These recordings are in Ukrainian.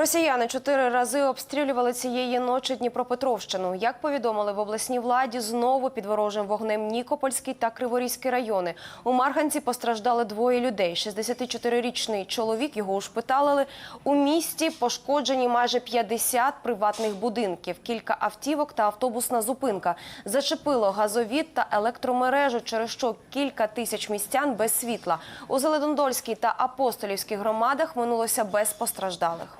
Росіяни чотири рази обстрілювали цієї ночі Дніпропетровщину. Як повідомили в обласній владі, знову під ворожим вогнем Нікопольський та Криворізький райони. У Марганці постраждали двоє людей. 64-річний чоловік його ушпиталили. У місті пошкоджені майже 50 приватних будинків, кілька автівок та автобусна зупинка. Зачепило газовід та електромережу, через що кілька тисяч містян без світла. У Зеленодольській та Апостолівській громадах минулося без постраждалих.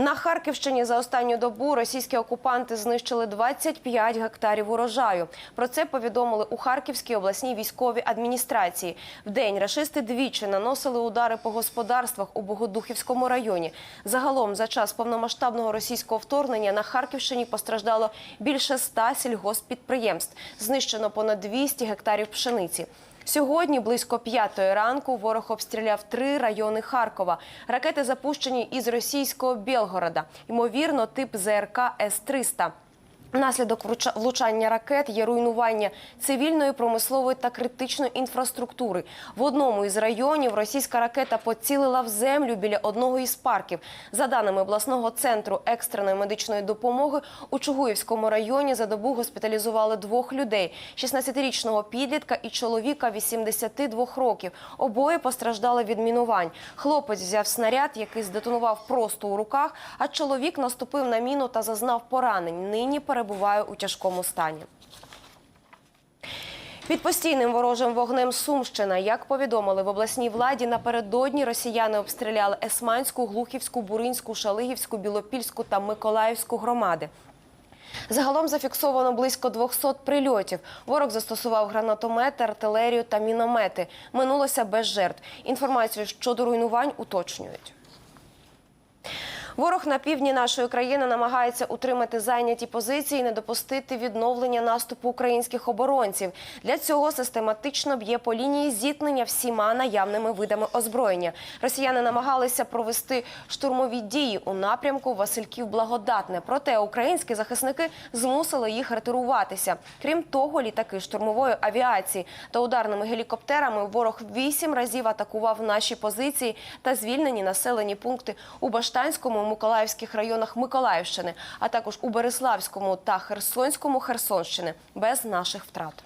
На Харківщині за останню добу російські окупанти знищили 25 гектарів урожаю. Про це повідомили у Харківській обласній військовій адміністрації. В день рашисти двічі наносили удари по господарствах у Богодухівському районі. Загалом за час повномасштабного російського вторгнення на Харківщині постраждало більше ста сільгосппідприємств. Знищено понад 200 гектарів пшениці. Сьогодні близько п'ятої ранку ворог обстріляв три райони Харкова. Ракети запущені із російського Білгорода. Ймовірно, тип ЗРК С-300. Внаслідок вруча- влучання ракет є руйнування цивільної, промислової та критичної інфраструктури. В одному із районів російська ракета поцілила в землю біля одного із парків. За даними обласного центру екстреної медичної допомоги, у Чугуївському районі за добу госпіталізували двох людей: 16-річного підлітка і чоловіка 82 років. Обоє постраждали від мінувань. Хлопець взяв снаряд, який здетонував просто у руках, а чоловік наступив на міну та зазнав поранень. Нині перебуває у тяжкому стані. Під постійним ворожим вогнем Сумщина, як повідомили в обласній владі, напередодні росіяни обстріляли Есманську, Глухівську, Буринську, Шалигівську, Білопільську та Миколаївську громади. Загалом зафіксовано близько 200 прильотів. Ворог застосував гранатомети, артилерію та міномети. Минулося без жертв. Інформацію щодо руйнувань уточнюють. Ворог на півдні нашої країни намагається утримати зайняті позиції, і не допустити відновлення наступу українських оборонців. Для цього систематично б'є по лінії зіткнення всіма наявними видами озброєння. Росіяни намагалися провести штурмові дії у напрямку Васильків Благодатне. Проте українські захисники змусили їх ретируватися. Крім того, літаки штурмової авіації та ударними гелікоптерами ворог вісім разів атакував наші позиції та звільнені населені пункти у Баштанському, Миколаївських районах Миколаївщини, а також у Береславському та Херсонському Херсонщини без наших втрат.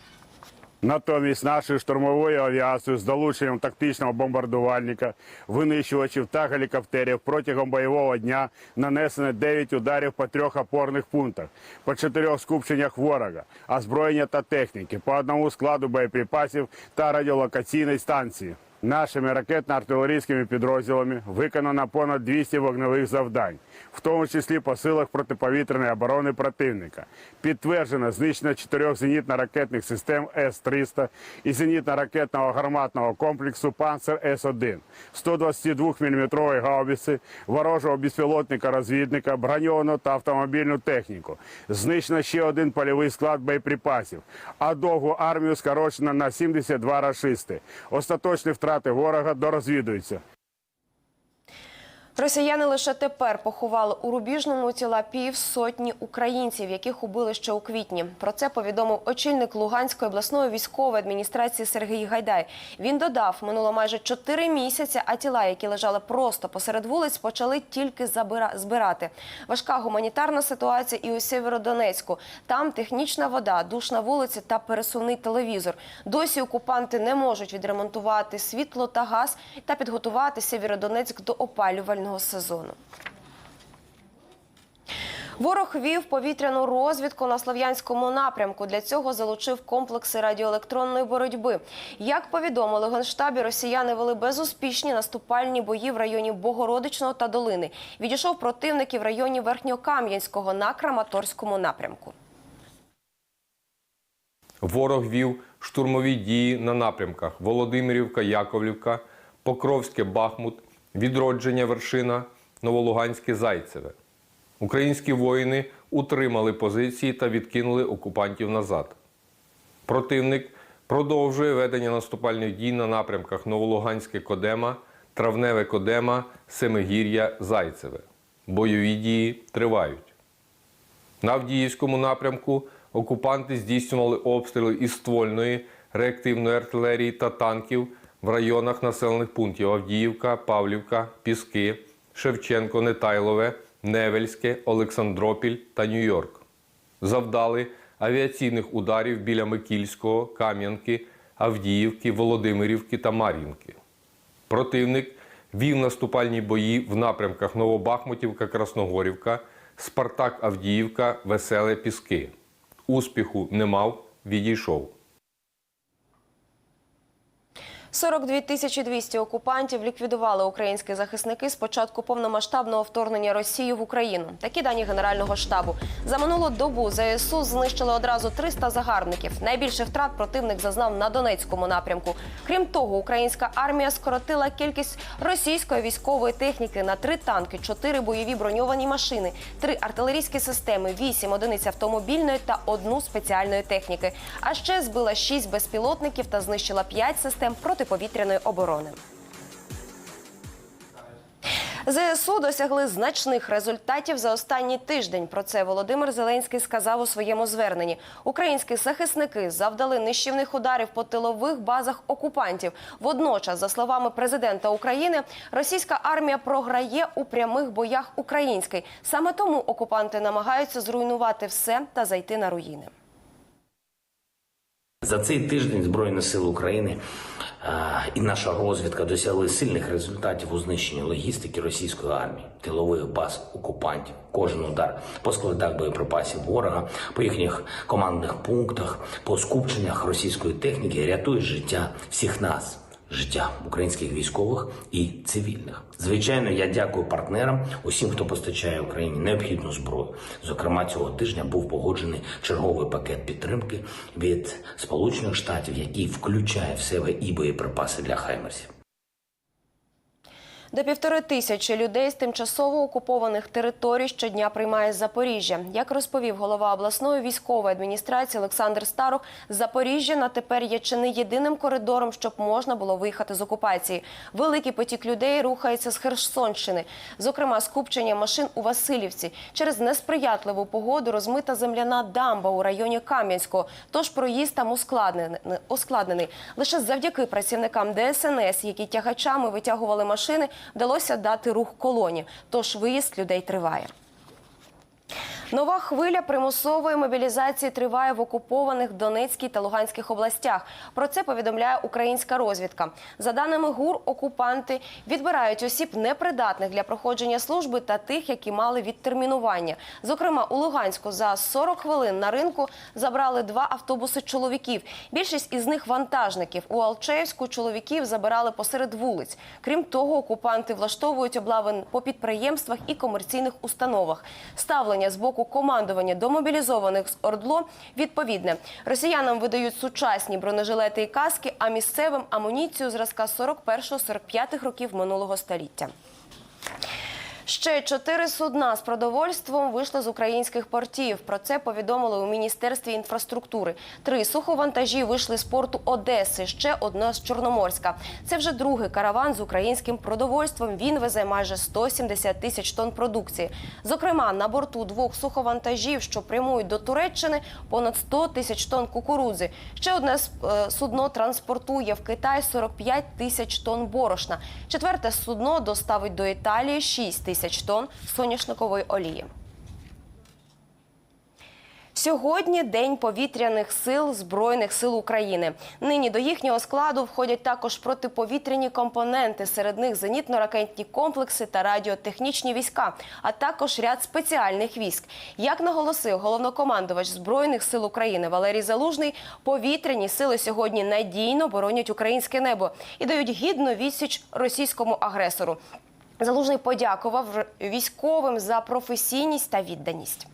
Натомість нашою штурмовою авіацією з долученням тактичного бомбардувальника, винищувачів та гелікоптерів протягом бойового дня нанесено 9 ударів по трьох опорних пунктах, по чотирьох скупченнях ворога, озброєння та техніки, по одному складу боєприпасів та радіолокаційної станції. Нашими ракетно-артилерійськими підрозділами виконано понад 200 вогневих завдань, в тому числі по силах протиповітряної оборони противника. Підтверджено знищено чотирьох зенітно-ракетних систем С-300 і зенітно-ракетного гарматного комплексу «Панцер С-1», 122 мм гаубиці, ворожого безпілотника-розвідника, броньовану та автомобільну техніку. Знищено ще один польовий склад боєприпасів, а довгу армію скорочено на 72 рашисти. Остаточні втрати ворога дорозвідуються. Росіяни лише тепер поховали у Рубіжному тіла півсотні українців, яких убили ще у квітні. Про це повідомив очільник Луганської обласної військової адміністрації Сергій Гайдай. Він додав, минуло майже чотири місяці, а тіла, які лежали просто посеред вулиць, почали тільки забира- збирати. Важка гуманітарна ситуація і у Сєвєродонецьку. Там технічна вода, душ на вулиці та пересувний телевізор. Досі окупанти не можуть відремонтувати світло та газ та підготувати Сєвєродонецьк до опалювального сезону. Ворог вів повітряну розвідку на слов'янському напрямку. Для цього залучив комплекси радіоелектронної боротьби. Як повідомили в генштабі, росіяни вели безуспішні наступальні бої в районі Богородичного та Долини. Відійшов противник і в районі Верхньокам'янського на Краматорському напрямку. Ворог вів штурмові дії на напрямках Володимирівка, Яковлівка, Покровське, Бахмут, Відродження Вершина, Новолуганське, Зайцеве. Українські воїни утримали позиції та відкинули окупантів назад. Противник продовжує ведення наступальних дій на напрямках Новолуганське Кодема, Травневе Кодема, Семигір'я, Зайцеве. Бойові дії тривають. На Авдіївському напрямку окупанти здійснювали обстріли із ствольної, реактивної артилерії та танків в районах населених пунктів Авдіївка, Павлівка, Піски, Шевченко, Нетайлове, Невельське, Олександропіль та Нью-Йорк. Завдали авіаційних ударів біля Микільського, Кам'янки, Авдіївки, Володимирівки та Мар'їнки. Противник вів наступальні бої в напрямках Новобахмутівка, Красногорівка, Спартак Авдіївка, Веселе Піски. Успіху не мав, відійшов. 42 тисячі 200 окупантів ліквідували українські захисники з початку повномасштабного вторгнення Росії в Україну. Такі дані Генерального штабу. За минулу добу ЗСУ знищили одразу 300 загарбників. Найбільше втрат противник зазнав на Донецькому напрямку. Крім того, українська армія скоротила кількість російської військової техніки на три танки, чотири бойові броньовані машини, три артилерійські системи, вісім одиниць автомобільної та одну спеціальної техніки. А ще збила шість безпілотників та знищила п'ять систем протиповітряної оборони. ЗСУ досягли значних результатів за останній тиждень. Про це Володимир Зеленський сказав у своєму зверненні. Українські захисники завдали нищівних ударів по тилових базах окупантів. Водночас, за словами президента України, російська армія програє у прямих боях українській. Саме тому окупанти намагаються зруйнувати все та зайти на руїни. За цей тиждень Збройні сили України і наша розвідка досягли сильних результатів у знищенні логістики російської армії, тилових баз окупантів. Кожен удар по складах боєприпасів ворога, по їхніх командних пунктах, по скупченнях російської техніки рятує життя всіх нас. Життя українських військових і цивільних. Звичайно, я дякую партнерам, усім, хто постачає Україні необхідну зброю. Зокрема, цього тижня був погоджений черговий пакет підтримки від Сполучених Штатів, який включає в себе і боєприпаси для хаймерсів. До півтори тисячі людей з тимчасово окупованих територій щодня приймає Запоріжжя. Як розповів голова обласної військової адміністрації Олександр Старух, Запоріжжя на тепер є чи не єдиним коридором, щоб можна було виїхати з окупації. Великий потік людей рухається з Херсонщини, зокрема скупчення машин у Васильівці. Через несприятливу погоду розмита земляна дамба у районі Кам'янського. Тож проїзд там ускладнений. Лише завдяки працівникам ДСНС, які тягачами витягували машини, вдалося дати рух колоні. Тож виїзд людей триває. Нова хвиля примусової мобілізації триває в окупованих Донецькій та Луганських областях. Про це повідомляє українська розвідка. За даними ГУР, окупанти відбирають осіб непридатних для проходження служби та тих, які мали відтермінування. Зокрема, у Луганську за 40 хвилин на ринку забрали два автобуси чоловіків. Більшість із них вантажників. У Алчевську чоловіків забирали посеред вулиць. Крім того, окупанти влаштовують облави по підприємствах і комерційних установах. Ставлення з боку командування до мобілізованих з ОРДЛО відповідне. Росіянам видають сучасні бронежилети і каски, а місцевим амуніцію зразка 41-45 років минулого століття. Ще чотири судна з продовольством вийшли з українських портів. Про це повідомили у міністерстві інфраструктури. Три суховантажі вийшли з порту Одеси. Ще одна з Чорноморська. Це вже другий караван з українським продовольством. Він везе майже 170 тисяч тонн продукції. Зокрема, на борту двох суховантажів, що прямують до Туреччини, понад 100 тисяч тонн кукурудзи. Ще одне е, судно транспортує в Китай 45 тисяч тонн борошна. Четверте судно доставить до Італії 6 тисяч тонн соняшникової олії. Сьогодні день повітряних сил Збройних сил України. Нині до їхнього складу входять також протиповітряні компоненти. Серед них зенітно-ракетні комплекси та радіотехнічні війська, а також ряд спеціальних військ. Як наголосив головнокомандувач Збройних сил України Валерій Залужний, повітряні сили сьогодні надійно боронять українське небо і дають гідну відсіч російському агресору. Залужний подякував військовим за професійність та відданість.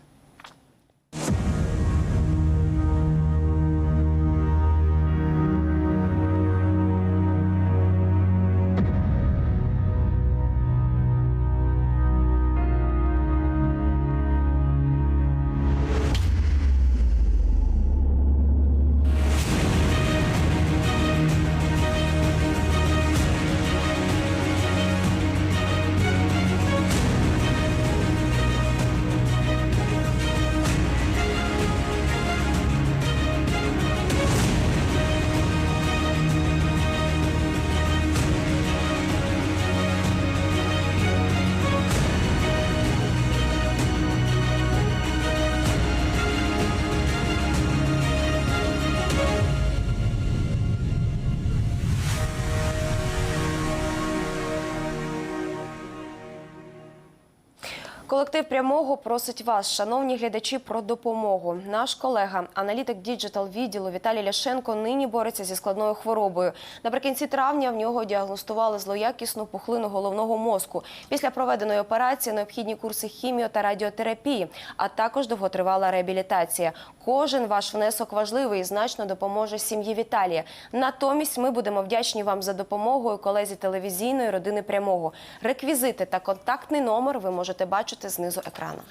Колектив прямого просить вас, шановні глядачі, про допомогу. Наш колега, аналітик діджитал відділу Віталій Ляшенко, нині бореться зі складною хворобою. Наприкінці травня в нього діагностували злоякісну пухлину головного мозку. Після проведеної операції необхідні курси хіміо та радіотерапії, а також довготривала реабілітація. Кожен ваш внесок важливий і значно допоможе сім'ї Віталія. Натомість ми будемо вдячні вам за допомогою колезі телевізійної родини прямого. Реквізити та контактний номер ви можете бачити знизу екрану.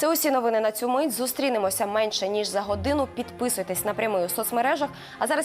Це усі новини на цю мить. Зустрінемося менше ніж за годину. Підписуйтесь на прямий у соцмережах. А зараз